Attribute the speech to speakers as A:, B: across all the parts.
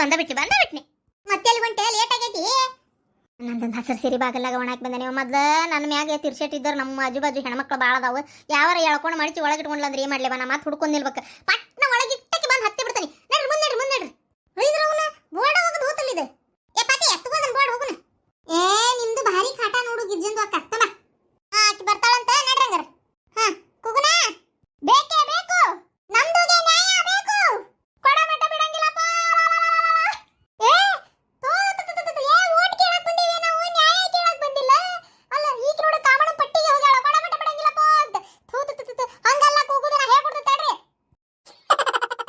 A: ಬಂದ ಬಿಟ್ನಿ ಬಂದ ಬಿಟ್ನಿ ಮತ್ತೆ ಅಲ್ಲಿ ಹೊಂಟೆ ಲೇಟ್ ಆಗೈತಿ. ನಂದೊಂದು ಹಸಿರು ಸಿರಿ ಬಾಗಲ್ಲಾಗ ಒಣಾಕಿ ಬಂದೆ ನೀವು ಮೊದ್ಲ ನನ್ನ ಮ್ಯಾಗೆ ತಿರ್ಸೆಟ್ಟಿದ್ದವ್ರು ನಮ್ಮ ಆಜು ಬಾಜು ಹೆಣ್ಮಕ್ಳು ಭಾಳ ಅದಾವ. ಯಾವಾರ ಎಳ್ಕೊಂಡು ಒಳಗೆ ಇಟ್ಕೊಂಡ್ಲ ಅಂದ್ರೆ ಏನ್ ಮಾಡ್ಲಿ ನಾ ಮತ್ತೆ ಹುಡ್ಕೊಂಡು ನಿಲ್ಬೇಕು. ಪಟ್ನ ಒಳಗೆ ಇಟ್ಟಕ್ಕೆ ಬಂದು ಹತ್ತಿ ಬಿಡ್ತೀನಿ. ನಡ್ರಿ, ಮುಂದೆ ನಡ್ರಿ ಮುಂದೆ ನಡ್ರಿ ಹೊಯ್ದ್ರ ಅವನ ಬೋರ್ಡ್ ಹೋಗೋದು ಹೋತಲ್ಲಿದೆ ಏ ಪಾತಿ ಎತ್ತುಗೋದನ್ ಬೋರ್ಡ್ ಹೋಗುನ ಏ ನಿಮ್ದು ಭಾರಿ ಕಾಟ ನೋಡು ಗಿಜ್ಜಂದು ಆ ಕತ್ತಮ ಹಾ ಆಕಿ ಬರ್ತಾಳಂತ ನಡ್ರಿ ಹಂಗಾರ ಹಾ ಕುಗುನ ಬೇಕೇ ಬೇಕು ನಮ್ದುಗೆ ನ್ಯಾಯ ಬೇಕು ಕೊಡ ಮಟ್ಟ ಬಿಡಂಗಿಲ್ಲಪ್ಪ ಏ ತೋ, ತ, ತ, ತ, ತ, ಏ, ಓಟ್ ಕೇಳಕ್ ಬಂದೀವಿ ನಾವು ನ್ಯಾಯ ಕೇಳಕ್ ಬಂದಿಲ್ಲ ಅಲ್ಲ ಈಗ ನೋಡು ಕಾಮಣ್ಣ ಪಟ್ಟಿಗೆ ಹೋಗ್ಯಾಳ ಕೊಡ ಮಟ್ಟ ಬಿಡಂಗಿಲ್ಲಪ್ಪ ಅಂತ ಥೂ, ತ, ತ, ತ, ತ, ಹಂಗಲ್ಲ ಕೂಗುದು ನಾ ಹೇಳ್ಕೊಡ್ತೀನಿ ತಡ್ರಿ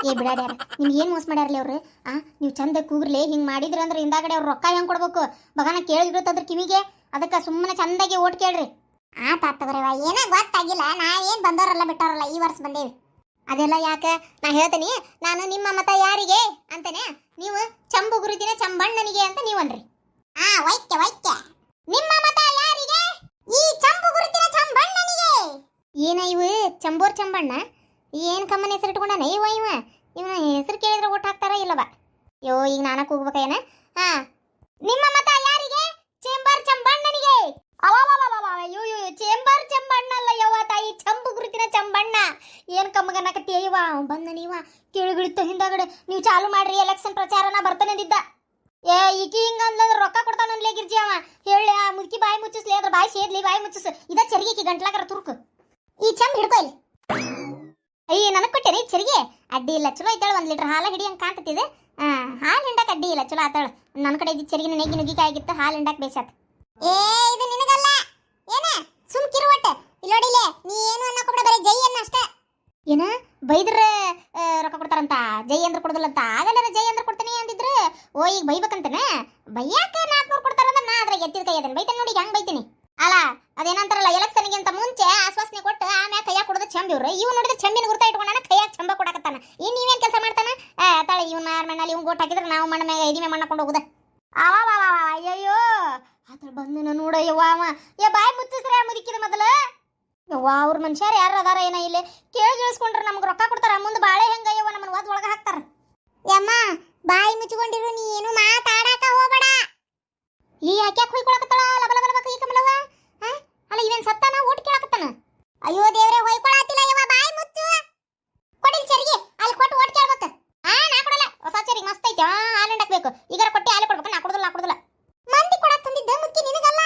A: ಏ ಬಿಡಾಡ್ಯಾರ ನಿಮ್ಗೆ ಏನು ಮೋಸ ಮಾಡ್ಯಾರಲಿ ಅವ್ರು? ಆ, ನೀವು ಚಂದ ಕೂಗ್ರಲಿ, ಹಿಂಗೆ ಮಾಡಿದ್ರೆ ಅಂದ್ರೆ ಹಿಂದಾಗಡೆ ಅವ್ರು ರೊಕ್ಕ ಹೆಂಗೆ ಕೊಡ್ಬೇಕು? ಬಗನ ಕೇಳಿಗಿರುತ್ತಂದ್ರೆ ಕಿವಿಗೆ, ಅದಕ್ಕೆ ಸುಮ್ಮನೆ ಚಂದಾಗಿ ಓಟ್ ಕೇಳ್ರಿ. ಆ ತಾತವರವ ಏನ ಗೊತ್ತಾಗಿಲ್ಲ, ನಾ ಏನು ಬಂದವರಲ್ಲ ಬಿಟ್ಟವರಲ್ಲ, ಈ ವರ್ಷ ಬಂದೇವಿ. ಅದೆಲ್ಲ ಯಾಕೆ? ನಾ ಹೇಳ್ತೀನಿ, ನಾನು ನಿಮ್ಮ ಮತ ಯಾರಿಗೆ ಅಂತಾನೆ, ನೀವು ಚಂಬು ಗುರುತಿನ ಚಂಬಣ್ಣನಿಗೆ ಅಂತ ನೀವು ಅನ್ರಿ. ಆ, ವೈಕ್ಯ ವೈಕ್ಯ. ನಿಮ್ಮ ಮತ ಯಾರಿಗೆ? ಈ ಚಂಬು ಗುರುತಿನ ಚಂಬಣ್ಣನಿಗೆ. ಏನ ಇವು? ಚಂಬೋರ್ ಚಂಬಣ್ಣ? ಏನು ಕಮ್ಮನ ಹೆಸರು ಇಟ್ಕೊಂಡಾನ? ಇವ ಇವ. ಇವನ ಹೆಸರು ಕೇಳಿದ್ರೆ ಓಟ್ ಹಾಕ್ತಾರ ಇಲ್ಲವ ಯೋ ಈಗ ನಾನ ಕೂಗ್ಬೇಕೇನ ಹಾ. ನಿಮ್ಮ ಮತ ಯಾರಿಗೆ? ಚೇಂಬರ್ ಚಂಬಣ್ಣನಿಗೆ. ಅಯ್ಯೋ, ಚೇಂಬರ್ ಚಂಬಣ್ಣ ಅಲ್ಲ ಯವ್ವ ತಾಯಿ ಚಂಬು ಗುರುತಿನ ಚಂಬಣ್ಣ. ಏನ್ ಕಮ್ಮಗನ್ನಕತ್ತಿ ಅಯ್ಯವ ಬಂದ ನೀವ. ತ ಹಿಂದಗಡೆ ನೀವು ಚಾಲು ಮಾಡ್ರಿ ಎಲೆಕ್ಷನ್ ಪ್ರಚಾರನ ಬರ್ತಾನೆ ಅಂದಿದ್ದ ಏ ಈಕಿ ಹಿಂಗ ಅಂದ್ರೆ ರೊಕ್ಕ ಕೊಡ್ತಾನ ಅನ್ಲೇ ಗಿರ್ಜಿ ಅವ. ಹೇಳಿ ಆ ಮುದುಕಿ ಬಾಯಿ ಮುಚ್ಚಿಸ್ಲಿ ಅದ್ರ ಬಾಯಿ ಸೇದ್ಲಿ ಬಾಯಿ ಮುಚ್ಚಿಸ್. ಇದ ಚರಿಗೆ ಈಕಿ ಗಂಟ್ಲಾಕರ ತುರ್ಕು. ಈ ಚಂಬ್ ಹಿಡ್ಕೊ ಇಲ್ಲಿ. ಅಯ್ಯ ನನಗೆ ಕೊಟ್ಟೇರಿ ಚರಿಗೆ. ಅಡ್ಡಿ ಇಲ್ಲ. ಚಲೋ ಐತಾಳ ಒಂದು ಲೀಟರ್ ಹಾಲು ಹಿಡಿ ಹಂಗ ಕಾಣ್ತತಿದೆ ಹಾಲು ಹಿಂಡಕ್ ಅಡ್ಡಿ ಇಲ್ಲ. ಚಲೋ ಆತಾಳ. ನನ್ನ ಕಡೆ ಇದ್ದ ನೆಗಿ ನೆಗ್ಗಿ ನುಗ್ಗಿಕಾಗಿತ್ತು ಹಾಲು ಹಿಂಡಕ್ ಬೇಸಾತ್ ಏ ಇದು ನಿನಗಲ್ಲ. ಏನ? ಸುಮ್ ಕಿರುವಟ್ಟ ಇಲ್ಲೋಡಿಲೆ ನೀ ಏನು ಅನ್ನಕೋಬಿಡ ಬರೀ ಜೈ ಅನ್ನ ಅಷ್ಟೇ. ಏನ? ಬೈದ್ರ ರೊಕ್ಕ ಕೊಡ್ತಾರಂತ? ಜೈ ಅಂದ್ರ ಅಂತ ಆಗಲ್ಲ ಜೈ ಅಂದ್ರೆ ಕೊಡ್ತೀನಿ ಅಂದಿದ್ರೆ? ಓ ಈಗ ಬೈಬೇಕಂತನ? ಬೈಯಾಕ ನಾಲ್ಕುನೂರು ಕೊಡ್ತಾರಂತ ನಾ ಅದ್ರಾಗ ಎತ್ತಿದ ಕೈ ಅದನ್ನ ಬೈತೇನೆ ನೋಡಿ ಹೆಂಗ್ ಬೈತೀನಿ. ಅಲ್ಲ ಅದೇನಂತಾರಲ್ಲ ಎಲೆಕ್ಷನ್ಗಿಂತ ಮುಂಚೆ ಆಶ್ವಾಸನೆ ಕೊಟ್ಟು ಆಮ್ಯಾಗ ಕೈಯಾಗ ಇವ್ರ ಇವ್ ನೋಡಿದ್ರೆ ಚಂದಿನ ಗುರ್ತ ಇಟ್ಕೊಂಡಾನ ಕೈಯಾಗ ಚಂಬ ಕೊಡಕತ್ತಾನ. ಇನ್ ನೀವೇನ್ ಕೆಲಸ ಮಾಡ್ತಾನ? ತಾಳೆ ಇವ್ನ ಯಾರ ಮಣ್ಣಲ್ಲಿ ಇವ್ನ್ ಗೋಟ್ ಹಾಕಿದ್ರೆ ನಾವು ಮಣ್ಣ ಮ್ಯಾಗ ಎದಿಮೆ ಮಣ್ಣಕೊಂಡು ಹೋಗುದ. ಅವಾ ಅಯ್ಯಯ್ಯೋ ಆತರ ಬಂದು ನೋಡ ಯವ್ವ ಅವ. ಏ ಬಾಯಿ ಮುಚ್ಚಿಸ್ರೆ ಮುದುಕಿದ ಮೊದಲ. ಯವ್ವ ಅವ್ರ ಮನುಷ್ಯರು ಯಾರು ಅದಾರ ಏನ ಇಲ್ಲಿ? ಕೇಳಿ ಕೇಳಿಸ್ಕೊಂಡ್ರೆ ನಮ್ಗೆ ರೊಕ್ಕ ಕೊಡ್ತಾರ. ಮುಂದೆ ಬಾಳೆ ಹೆಂಗ ಯವ್ವ ನಮ್ಮನ್ನ ಒದ್ ಒಳಗ ಹಾಕ್ತಾರ. ಯಮ್ಮ ಬಾಯಿ ಮುಚ್ಚಿಕೊಂಡಿರು ನೀ ಏನು ಮಾತಾಡಕ ಹೋಗಬೇಡ. ಈ ಯಾಕೆ ಹೊಯ್ಕೊಳಕತ್ತಾಳ ಲಬ ಲಬ ಲಬ ಕೈ ಕಮಲವ ಹಾ? ಅಲ್ಲ ಇವೇನ್ ಸತ್ತಾನ ಊಟ ಕೇಳಕತ್ತಾನ ಅಯ್ಯೋ ದೇವ್ರೆ ಹೊಯ್ಕೊಳತಿಲ್ಲ ಯವ್ವ ಬಾಯಿ ಮುಚ್ಚು ಕೊಡಿಲ್ ಚರಿಗೆ ಅಲ್ಲಿ ಕೊಟ್ಟು ಓಟ್ ಕೇಳ್ಬೇಕು ಆ ನಾ ಕೊಡಲ್ಲ ಹೊಸ ಚರಿಗೆ ಮಸ್ತ್ ಐತಿ ಆ ಹಾಲು ಹಿಂಡಕ್ಬೇಕು ಈಗಾರ ಕೊಟ್ಟು ಹಾಲು ಕೊಡ್ಬೇಕು ನಾ ಕೊಡೋದಿಲ್ಲ ನಾ ಕೊಡೋದಿಲ್ಲ ಮಂದಿ ಕೊಡಕ್ ತಂದಿದ್ದ ಮುಕ್ಕಿ ನಿನಗಲ್ಲ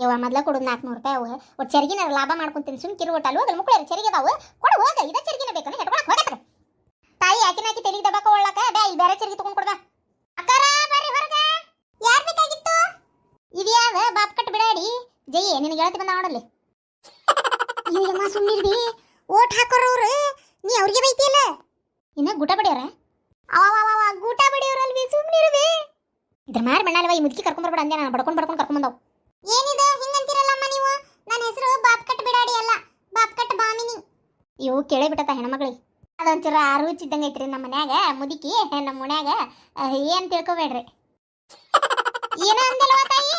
A: ಯವ್ವ, ಮೊದ್ಲ ಕೊಡು ನಾಲ್ಕುನೂರು ರೂಪಾಯಿ ಅವು ಒಟ್ಟು ಚರಿಗಿನ ಲಾಭ ಮಾಡ್ಕೊಂತೀನಿ ಸುಮ್ ಕಿರು ಒಟ್ಟು ಅಲ್ಲಿ ಹೋಗಲ್ಲ ಮುಕ್ಕಳು ಚರಿಗೆ ಅದಾವು. ಕೊಡು, ಹೋಗ. ಇದ ಚರಿಗಿನ ಬೇಕನ್ನ ಹೆಟ್ಕೊಳಕ್ ಹೋಗತ್ತ ತಾಯಿ ಯಾಕಿನ ಹಾಕಿ ತೆಲಿಗೆ ದಬಾಕ ಒಳ್ಳಕ ಬೇ ಇಲ್ಲಿ ಬೇರೆ ಚರಿಗೆ ತಗೊಂಡ್ ಕೊಡ್ದ ಅಕ್ಕಾರ, ಬರ್ರಿ ಹೊರಗ. ಯಾರ್ ಬೇಕಾಗಿತ್ತು? ಇದ್ಯಾವ ಬಾಪ್ ಕಟ್ ಬಿಡಾಡಿ? ಜೈ ನಿನಗೆ ಹೇಳ್ತಿ ಬಂದ ನೋಡಲ್ಲಿ. ಇಲ್ಲಮ್ಮ ಸುಮ್ಮನಿರ್ಬಿ ಓಟ್ ಹಾಕೋರವ್ರು ನೀ ಅವ್ರಿಗೆ ಬೈತಿಯಲ್ಲ? ಇನ್ನ ಗುಟ ಬಡಿಯವ್ರ? ಅವ ಗೂಟ ಬಡಿಯವ್ರಲ್ವಿ ಸುಮ್ಮನಿರ್ಬಿ ಇದ್ರ ಮಾರಿ ಮಣ್ಣಲ್ವ ಈ ಮುದುಕಿ ಕರ್ಕೊಂಡ್ಬರ್ಬೇಡ ಅಂದೆ. ನಾನು ಬಡ್ಕೊಂಡ್ ಬಡ್ಕೊಂಡ್ ಕರ್ಕೊಂಡ್ ಬಂದವ್ ಏನಿದೆ ಹಿಂಗಂತಿರಲ್ಲಮ್ಮ ನೀವು ನನ್ನ ಹೆಸರು ಬಾಪ್ ಕಟ್ ಬಿಡಾಡಿ ಅಲ್ಲ ಬಾಪ್ ಕಟ್ ಬಾಮಿನಿ ಇವು ಕೇಳೇ ಬಿಟ್ಟತ ಹೆಣ್ಮಕ್ಳಿಗೆ. ಅದೊಂಚೂರ ರುಚಿದ್ದಂಗೆ ಐತ್ರಿ ನಮ್ಮ ಮನ್ಯಾಗ, ಮುದುಕಿ, ನಮ್ಮ ಮನ್ಯಾಗ ಏನ್ ತಿಳ್ಕೊಬೇಡ್ರಿ. ಏನೋ ಅಂದಲ್ವ ತಾಯಿ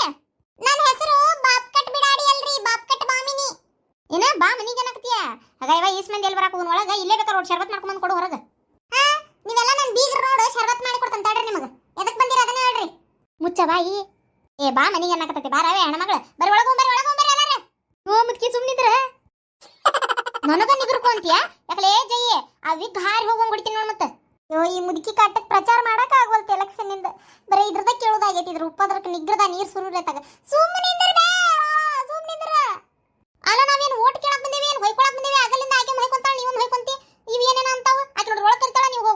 A: ನನ್ನ ಹೆಸರು ಬಾಪ್ ಕಟ್ ಬಿಡಾಡಿ ಅಲ್ರಿ ಬಾಪ್ ಕಟ್ ಬಾಮಿನಿ. ಏನ, ಬಾ ಮನಿಗೆ ಏನಕತ್ತೀಯ ಆಗ ಇವ ಈಸ್ ಮಂದಿ ಎಲ್ಲಿ ಬರಾಕ ಒಳಗ, ಇಲ್ಲೇ ಬೇಕಾರೆ ಶರ್ಬತ್ ಮಾಡ್ಕೊಂಡ್ ಕೊಡು ಹಾ, ನೀವೆಲ್ಲ ನನ್ನ ಬೀಗ್ರ ನೋಡು, ಶರ್ಬತ್ ಮಾಡಿ ಕೊಡ್ತಾನೆ ತಡ್ರಿ ನಿಮಗೆ. ಎದಕ್ ಬಂದಿರ ಅದನ್ನ ಹೇಳ್ರಿ. ಮುಚ್ಚ ಬಾಯಿ. ಏ, ಬಾ ಮನಿಗೆ ಅನ್ನಕತ್ತೈತಿ ಬಾರವೇ ಹೆಣ್ಮಗಳು ಬರೀ ಒಳಗ ಬರಿ ಒಳಗ ಬರಿ ಎಲ್ಲಾರ ಓ ಮುದ್ಕಿ ಸುಮ್ನಿದ್ರ ನನಗ ನಿಗರ್ಕು ಅಂತೀಯ? ಯಾಕಲೇ ಜಯ್ಯೆ ಆ ವಿಗ್ ಹಾರಿ ಹೋಗಂಗ್ ಹೊಡಿತೀನಿ ನೋಡ್ ಮತ್ತೆ. ಅಯ್ಯೋ ಈ ಮುದುಕಿ ಕಾಟಕ್ ಪ್ರಚಾರ ಮಾಡಕ್ ಆಗವಲ್ತ ಎಲೆಕ್ಷನ್ ಇಂದ ಬರೀ ಇದ್ರದ ಕೇಳೋದಾಗೈತಿ, ಇದ್ರ ಉಪ್ಪದ್ರಕ್ ನಿಗ್ರದ ನೀರ್ ಸುರುರತಾಗ ಸುಮ್ಮನೆ ಸುಮ್ಮನಿದ್ರ ಅಲ್ಲ, ನಾವೇನ್ ಓಟ್ ಕೇಳಕ್ ಬಂದೇವಿ, ಏನ್ ಹೊಯ್ಕೊಳಕ್ ಬಂದೇವಿ? ಆಗಲಿಂದ ಆಕೆ ಹೊಯ್ಕೊಂತಾಳ ನೀವು ಹೊಯ್ಕೊಂತಿ ಇವ್ ಏನೇನ ಅಂತಾವ? ಆಕೆ ನೋಡ್ರಿ ಒಳಗ್ ಕರಿತಾಳ ನೀವು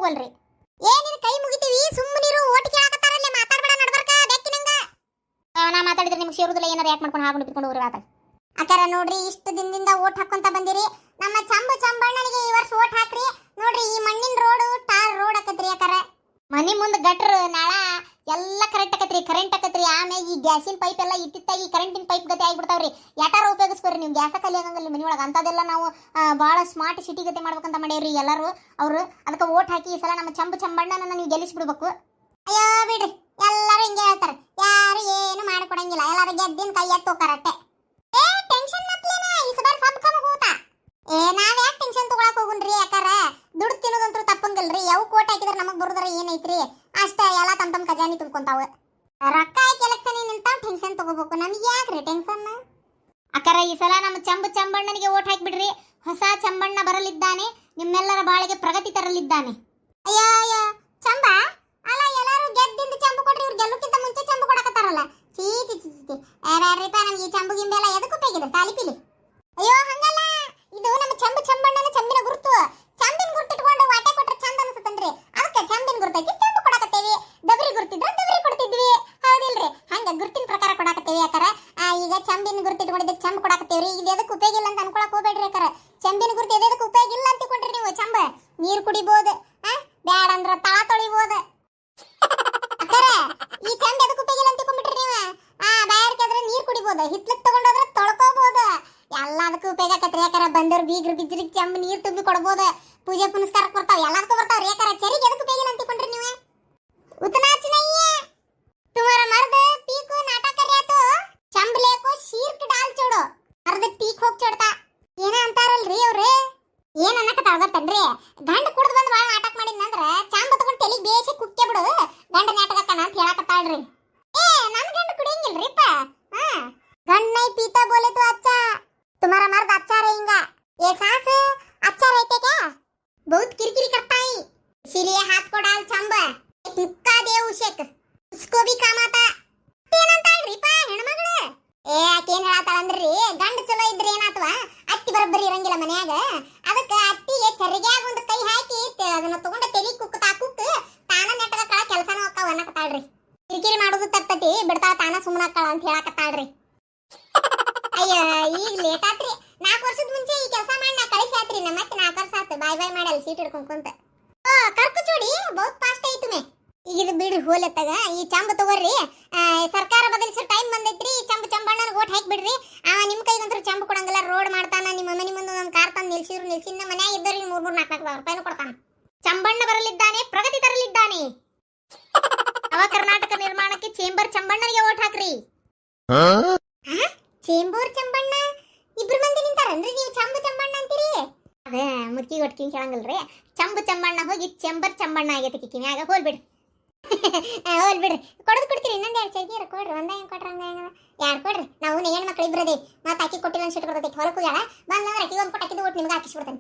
A: ಏ ಏನಿನ ಕೈ ಮುಗಿತೀವಿ ಸುಮ್ಮನಿರು ಓಟ್ ಕೇಳಕತ್ತಾರಲ್ಲೇ ಮಾತಾಡ್ಬೇಡ ನಡ್ಬರ್ಕ, ಬೆಕ್ಕಿನಂಗ. ನಾ ಮಾತಾಡಿದ್ರೆ ನಿಮ್ಗೆ ಸೇರುದಿಲ್ಲ, ಏನಾರ ಯಾಕೆ ಮಾಡ್ಕೊಂಡು ಹಾಕೊಂಡು ಬಿಟ್ಕೊಂಡು ಹೋಗ್ರಿ ಅಕ್ಕಾರ ನೋಡ್ರಿ, ಇಷ್ಟು ದಿನದಿಂದ ಓಟ್ ಹಾಕೊಂತ ಬಂದಿರಿ. ನಮ್ಮ ಚಂಬು ಚಂಬಣ್ಣನಿಗೆ ಈ ವರ್ಷ ಓಟ್ ಹಾಕ್ರಿ. ನೋಡ್ರಿ, ಈ ಮಣ್ಣಿನ ರೋಡು ಟಾರ್ ರೋಡ್ ಆಕತ್ರಿ ಅಕ್ಕಾರ ಮನೆ ಮುಂದೆ ಗಟ್ರ, ನಾಳ ಎಲ್ಲ ಕರೆಂಟ್ ಆಕತ್ರಿ ಕರೆಂಟ್ ಆಕತ್ರಿ. ಆಮೇಲೆ ಈ ಗ್ಯಾಸಿನ ಪೈಪ್ ಎಲ್ಲ ಇತ್ತಿತ್ತ ಈ ಕರೆಂಟಿನ ಪೈಪ್ ಗತಿ ಆಗಿಬಿಡ್ತಾವ್ರಿ. ಯಾಟಾರ ಉಪಯೋಗಿಸ್ಕೊರಿ ನೀವು ಗ್ಯಾಸ ಖಾಲಿ ಆಗಂಗಿಲ್ಲ ಮನೆ ಒಳಗೆ. ಅಂತದೆಲ್ಲ ನಾವು ಭಾಳ ಸ್ಮಾರ್ಟ್ ಸಿಟಿ ಗತಿ ಮಾಡ್ಬೇಕಂತ ಮಾಡೇವ್ರಿ ಎಲ್ಲರೂ. ಅವರು ಅದಕ್ಕೆ ಓಟ್ ಹಾಕಿ ಈ ಸಲ ನಮ್ಮ ಚಂಬು ಚಂಬಣ್ಣನ ನೀವು ಗೆಲ್ಲಿಸ್ಬಿಡ್ಬೇಕು. ಅಯ್ಯೋ, ಬಿಡ್ರಿ. ಎಲ್ಲರೂ ಹಿಂಗೆ ಹೇಳ್ತಾರೆ. ಯಾರು ಏನು ಮಾಡ್ಕೊಡಂಗಿಲ್ಲ. ಎಲ್ಲರೂ ಗೆದ್ದಿನ ಕೈ ಎತ್ತು ಹೋಗ್ತಾರಟ್ಟೆ ಏ ಟೆನ್ಷನ್ ಮತ್ಲೇನ ಈ ಸಬಾರ್ ಸಬ್ ಕಮ ಹೋತಾ ಏ ನಾವ್ ಯಾಕೆ ಟೆನ್ಷನ್ ತಗೊಳಕ್ ಹೋಗುನ್ರಿ ಯಾಕಾರ ದುಡ್ಡು ತಿನ್ನೋದಂತೂ ತಪ್ಪಂಗಲ್ರಿ. ಯಾವ ಕೋಟ್ ಹಾಕಿದ್ರೆ ನಮಗೆ ಬರುದ್ರ ಏನೈತ್ರಿ? ಅಷ್ಟ, ಎಲ್ಲ ತಮ್ಮ ತಮ್ಮ ಖಜಾನಿ ತುಂಬ್ಕೊಂತಾವ. ರೊಕ್ಕ ಹಾಕಿ ಎಲೆಕ್ಷನ್ ನಿಂತಾವ್? ಟೆನ್ಷನ್ ತಗೋಬೇಕು. ನಮಗೆ ಯಾಕ್ರಿ ಟೆನ್ಷನ್? ಅಕ್ಕರ, ಈ ಸಲ ನಮ್ಮ ಚಂಬು ಚಂಬಣ್ಣನಿಗೆ ಓಟ್ ಹಾಕ್ಬಿಡ್ರಿ. ಹೊಸ ಚಂಬಣ್ಣ ಬರಲಿದ್ದಾನೆ. ನಿಮ್ಮೆಲ್ಲರ ಬಾಳಿಗೆ ಪ್ರಗತಿ ತರಲಿದ್ದಾನೆ. ಅಯ್ಯೋ ಅಯ್ಯೋ. ಚಂಬ? ಅಲ್ಲ, ಎಲ್ಲರೂ ಗೆದ್ದಿಂದ ಚಂಬು ಕೊಟ್ರಿ ಇವ್ರು ಗೆಲ್ಲಕ್ಕಿಂತ ಮುಂಚೆ ಚಂಬು ಕೊಡಕತ್ತಾರಲ್ಲ? ಚೀ ಚಿ ಚಿ ಚಿ ನಮ್ಗೆ ಈ ಚಂಬು ಗಿಂಬೆಲ್ಲ ಎದಕ್ಕೆ ತಾಲಿಪಿಲಿ ಸಂಪಳ ಕೂಬೇಡ್ರಿಕಾರ ಚಂದಿನ ಗುರುತು ಎದಕ್ಕೆ ಉಪಯೋಗ ಇಲ್ಲ ಅಂತ ಕೊಟ್ರಿ ನೀವು ಚಂಬ ನೀರು ಕುಡಿಬಹುದು ಬ್ಯಾಡ ಅಂದ್ರ ತಳ ತೊಳಿಬಹುದು ಅಕ್ಕರ ಈ ಚಂದ ಎದಕ್ಕೆ ಉಪಯೋಗ ಇಲ್ಲ ಅಂತ ಕೊಂಡ್ಬಿಟ್ರಿ ನೀವು ಆ ಬಾಯಾರಿಕಾದ್ರೆ ನೀರು ಕುಡಿಬಹುದು ಹಿತ್ಲಕ್ ತಗೊಂಡೋದ್ರೆ ತೊಳ್ಕೋಬಹುದು ಎಲ್ಲದಕ್ಕೂ ಉಪಯೋಗ ಆಕತ್ರಿ ಯಾಕಾರ ಬಂದವ್ರ ಬೀಗ್ರ ಬಿಜ್ರಿಗೆ ಚಂಬ ನೀರು ತುಂಬಿ ಕೊಡ್ಬೋದು ಪೂಜೆ ಪುನಸ್ಕಾರ ಕೊಡ್ತಾವ ಎಲ್ಲದಕ್ಕೂ ಬರ್ತಾವ ರೇಖಾರ ಚರಿಗೆ ಎದಕ್ಕೆ ಉಪಯೋಗ ಇಲ್ಲ ಅಂತ ಕೊಂಡ್ರಿ ನೀವು ಉತ್ತನಾಚಿನಯ್ಯ ತುಮಾರ ಮರದ ಪೀಕು ನಾಟಕ ರ್ಯಾತು ಚಂಬ್ಲೇಕು ಶೀರ್ಕ್ ಡಾಲ್ ಚೋಡು ಅರ್ಧ ಪೀಕ್ ಹೋಗಿ ಚೋಡ್ತಾ ಏನ ಅಂತಾರಲ್ರಿ ಅವ್ರು ಏನ್ ಅನ್ನಕತ್ತಾವ ಗೊತ್ತನ್ರಿ ಗಂಡ ಕುಡ್ದು ಬಂದು ಭಾಳ ನಾಟಕ ಮಾಡಿದ್ನಂದ್ರ ಚಾಂಬ ತಗೊಂಡು ತಲೆಗೆ ಬೇಸಿ ಕುಕ್ಕೆ ಬಿಡು ಗಂಡ ನಾಟಕ ಕಣ ಅಂತ ಹೇಳಕತ್ತಾಳ್ರಿ ಏ ನಮ್ ಗಂಡ ಕುಡಿಯಂಗಿಲ್ರಿಪ್ಪ ಹಾ ಗಂಡ ನೈ ಪೀತಾ ಬೋಲೆ ತು ಅಚ್ಚಾ ತುಮಾರ ಮರ್ದ ಅಚ್ಚಾರ ಹಿಂಗ ಏ ಸಾ ಅದಕ್ಕ ಅತ್ತಿಗೆ ಚರಿಗ್ಯಾಗ ಒಂದು ಕೈ ಹಾಕಿ ಅದನ್ನ ತಗೊಂಡ ತಲಿ ಕುಕ್ಕ ಕುಕ್ ತಾನ ನೆಟ್ಟದ ಕಳ ಕೆಲಸನ ಹೋಗ್ತಾವ ಅನ್ನಕತ್ತಾಳ್ರಿ. ಕಿರಿಕಿರಿ ಮಾಡೋದು ತಪ್ಪತಿ ಬಿಡ್ತಾಳ ತಾನ ಸುಮ್ಮನಾಕ್ಕಳ ಅಂತ ಹೇಳಕತ್ತಾಳ್ರಿ. ಅಯ್ಯ, ಈಗ ಲೇಟ್ ಆತ್ರಿ. ನಾಲ್ಕು ವರ್ಷದ ಮುಂಚೆ ಈ ಕೆಲಸ ಮಾಡಿ ನಾ ಕಳಿಸಿ ಆತ್ರಿ. ನಮ್ಮ ಮತ್ತೆ ನಾಲ್ಕು ವರ್ಷ ಆತು. ಬಾಯ್ ಬಾಯ್ ಮಾಡಲ್ಲ, ಸೀಟ್ ಹಿಡ್ಕೊಂಡ್ ಕುಂತ. ಕರ್ಕು ಚೂಡಿ ಬಹುತ್ ಫಾಸ್ಟ್ ಐತು ಮೇ ಈಗ ಇದು ಬಿಡ್ರಿ ಹೋಲತ್ತಾಗ. ಈ ಚಂಬ ತಗೋರಿ. ಸರ್ಕಾರ ಬದಲಿಸೋ ಟೈಮ್ ಬಂದೈತ್ರಿ. ಈ ಚಂಬ ಚಂಬಣ್ಣನ ಓಟ್ ಹಾಕ್ಬಿಡ್ರಿ. ಆ ನಿಮ್ಮ ಕೈಗಂತ್ರ ಚಂಬ ಕೊಡಂಗಿಲ್ಲ ರೋಡ್ ಮಾಡ್ತಾನ ನಿಮ್ಮ ಮನೆ ಮುಂದೆ ಒಂದು ಕಾರ್ ತಂದು ನಿಲ್ಸಿದ್ರು ನಿಲ್ಸಿನ ಮನ್ಯಾಗ ಇದ್ದವ್ರಿಗೆ ಮೂರು ಮೂರು ನಾಲ್ಕು ನಾಲ್ಕು ಸಾವಿರ ರೂಪಾಯಿನೂ ಕೊಡ್ತಾನ. ಚಂಬಣ್ಣ ಬರಲಿದ್ದಾನೆ ಪ್ರಗತಿ ತರಲಿದ್ದಾನೆ. ಅವ ಕರ್ನಾಟಕ ನಿರ್ಮಾಣಕ್ಕೆ ಚೇಂಬರ್ ಚಂಬಣ್ಣನಿಗೆ ಓಟ್ ಹಾಕ್ರಿ. ಚೇಂಬರ್ ಚಂಬಣ್ಣ? ಇಬ್ರು ಮಂದಿ ನಿಂತಾರನ್ರಿ ನೀವು ಚಂಬ ಚಂಬಣ್ಣ ಅಂತೀರಿ? ಅದೇ ಮುಕ್ಕಿ ಒಟ್ಕಿ ಕೇಳಂಗಿಲ್ರಿ. ಚಂಬ ಚಂಬಣ್ಣ ಹೋಗಿ ಚೆಂಬರ್ ಚಂಬಣ್ಣ ಆಗೈತೆ ಕಿಕ್ಕಿ ಮ್ಯಾಗ ಹೋಲ್ಬಿಡ್ರಿ ಹೋಲ್ ಬಿಡ್ರಿ. ಕೊಡದ್ ಕೊಡ್ತೀರಿ, ಇನ್ನೊಂದ್ ಎರಡು ಚರ್ಗಿ ಕೊಡ್ರಿ, ಒಂದ ಹೆಂಗ್ ಕೊಟ್ರ, ಹಂಗ ಹೆಂಗ. ಕೊಡ್ರಿ? ನಾವು ಹೆಣ್ಣು ಮಕ್ಳು ಇಬ್ರದೇ ಮತ್ತೆ ಅಕ್ಕಿ ಕೊಟ್ಟಿಲ್ಲ ಅನ್ಸಿಟ್ಟು ಬರ್ತೈತಿ ಹೊಲಕ್ಕೂ ಯಾಳ ಬಂದಂದ್ರೆ ಅಕ್ಕಿ ಒಂದು ಕೊಟ್ಟು ಅಕ್ಕಿದು ಒಟ್ಟು ನಿಮ್ಗೆ ಹಾಕಿಸ್ಬಿಡ್ತಾನೆ.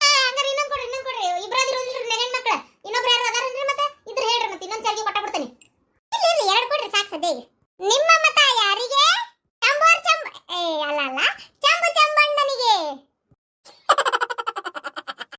A: ಹಂಗಾರೆ ಇನ್ನೊಂದ್ ಕೊಡ್ರಿ ಇನ್ನೊಂದ್ ಕೊಡ್ರಿ. ಇಬ್ರಾದಿರು ಇಲ್ರಿ ಹೆಣ್ಣು ಮಕ್ಳು. ಇನ್ನೊಬ್ರು ಯಾರು ಅದಾರನ್ರಿ ಮತ್ತೆ ಇದ್ರ ಹೇಳ್ರಿ ಮತ್ತೆ, ಇನ್ನೊಂದ್ ಚರ್ಗಿ ಕೊಟ್ಟ ಬಿಡ್ತಾನೆ. ಇಲ್ಲ ಕೊಡ್ರಿ ಸಾಕು ಸದ್ಯ ನಿಮ್ಮ